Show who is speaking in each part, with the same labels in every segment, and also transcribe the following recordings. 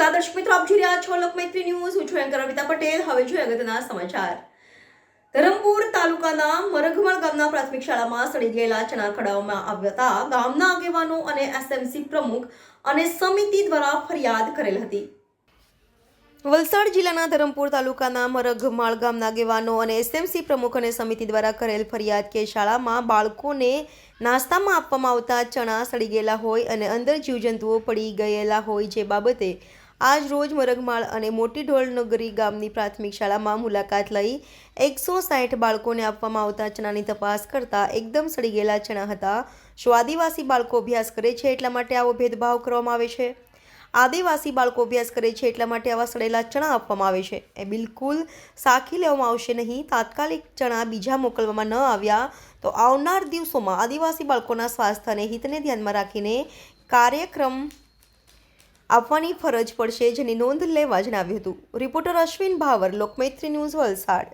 Speaker 1: દર્શક મિત્રો, આપ જોઈ રહ્યા છો લોકમૈત્રી ન્યૂઝ. હું છું એન્કર અમિતા પટેલ. હવે જોઈએ અગત્યના સમાચાર. ધરમપુર તાલુકાના મરઘમલ ગામના પ્રાથમિક શાળામાં સડી ગયેલા ચણા ખડાવવામાં આવ્યા હતા ગામના આગેવાનો અને એસએમસી પ્રમુખ અને સમિતિ દ્વારા ફરિયાદ કરેલ હતી. વલસાડ જિલ્લાના ધરમપુર તાલુકાના મરઘમાળ ગામના આગેવાનો અને એસએમસી પ્રમુખ અને સમિતિ દ્વારા કરેલ ફરિયાદ કે શાળામાં બાળકોને નાસ્તામાં આપવામાં આવતા ચણા સડી ગયેલા હોય અને અંદર જીવજંતુઓ પડી ગયેલા હોય જે બાબતે આજ રોજ મરગમાળ અને મોટી ઢોલનગરી ગામની પ્રાથમિક શાળામાં મુલાકાત લઈ એકસો સાઠ બાળકોને આપવામાં આવતા ચણાની તપાસ કરતા એકદમ સડી ગયેલા ચણા હતા. શું આદિવાસી બાળકો અભ્યાસ કરે છે એટલા માટે આવો ભેદભાવ કરવામાં આવે છે? આદિવાસી બાળકો અભ્યાસ કરે છે એટલા માટે આવા સડેલા ચણા આપવામાં આવે છે. એ બિલકુલ સાખી લેવામાં આવશે નહીં. તાત્કાલિક ચણા બીજા મોકલવામાં ન આવ્યા તો આવનાર દિવસોમાં આદિવાસી બાળકોના સ્વાસ્થ્ય અને હિતને ધ્યાનમાં રાખીને કાર્યક્રમ આપવાની ફરજ પડશે જેની નોંધ લેવા જણાવ્યું હતું. Reporter Ashwin Bhavar, Lokmaitri news Valsad.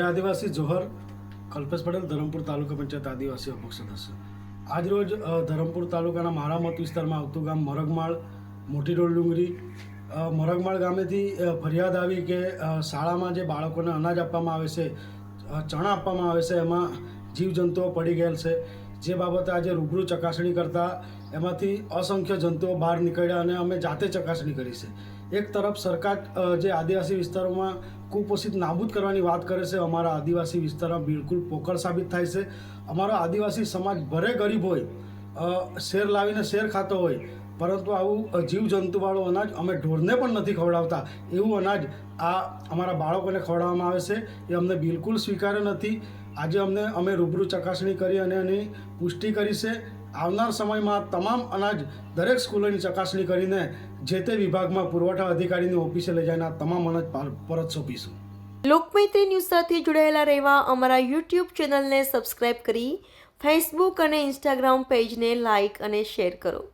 Speaker 2: જય આદિવાસી જોહર કલ્પેશ પટેલ ધરમપુર તાલુકા પંચાયત આદિવાસી અપક્ષ સદસ્ય આજરોજ ધરમપુર તાલુકાના માળામત વિસ્તારમાં આવતું ગામ મરગમાળ, મોટી રોડ ડુંગરી મરગમાળ ગામેથી ફરિયાદ આવી કે શાળામાં જે બાળકોને અનાજ આપવામાં આવે છે ચણા આપવામાં આવે છે, એમાં જીવજંતુઓ પડી ગયેલ છે. જે બાબતે આજે રૂબરૂ ચકાસણી કરતાં એમાંથી અસંખ્ય જંતુઓ બહાર નીકળ્યા અને અમે જાતે ચકાસણી કરી છે. એક તરફ સરકાર જે આદિવાસી વિસ્તારોમાં કુપોષિત નાબૂદ કરવાની વાત કરે છે, અમારા આદિવાસી વિસ્તારમાં બિલકુલ પોકળ સાબિત થાય છે. અમારો આદિવાસી સમાજ ભરે ગરીબ હોય શેર લાવીને શેર ખાતો હોય, પરંતુ આવું જીવજંતુવાળું અનાજ અમે ઢોરને પણ નથી ખવડાવતા. એવું અનાજ આ અમારા બાળકોને ખવડાવવામાં આવે છે, એ અમને બિલકુલ સ્વીકાર્ય નથી. આજે અમને, અમે રૂબરૂ ચકાસણી કરી અને એની પુષ્ટિ કરી છે. આવનાર સમયમાં તમામ અનાજ દરેક સ્કૂલોની ચકાસણી કરીને જે તે વિભાગમાં પુરવઠા અધિકારીની ઓફિસે લઈ જઈને તમામ અનાજ પાર- પરત સોંપીશું.
Speaker 1: લોકમૈત્રી ન્યૂઝ સાથે જોડાયેલા રહેવા અમારા યુટ્યુબ ચેનલને સબસ્ક્રાઇબ કરી, ફેસબુક અને ઇન્સ્ટાગ્રામ પેજને લાઇક અને શેર કરો.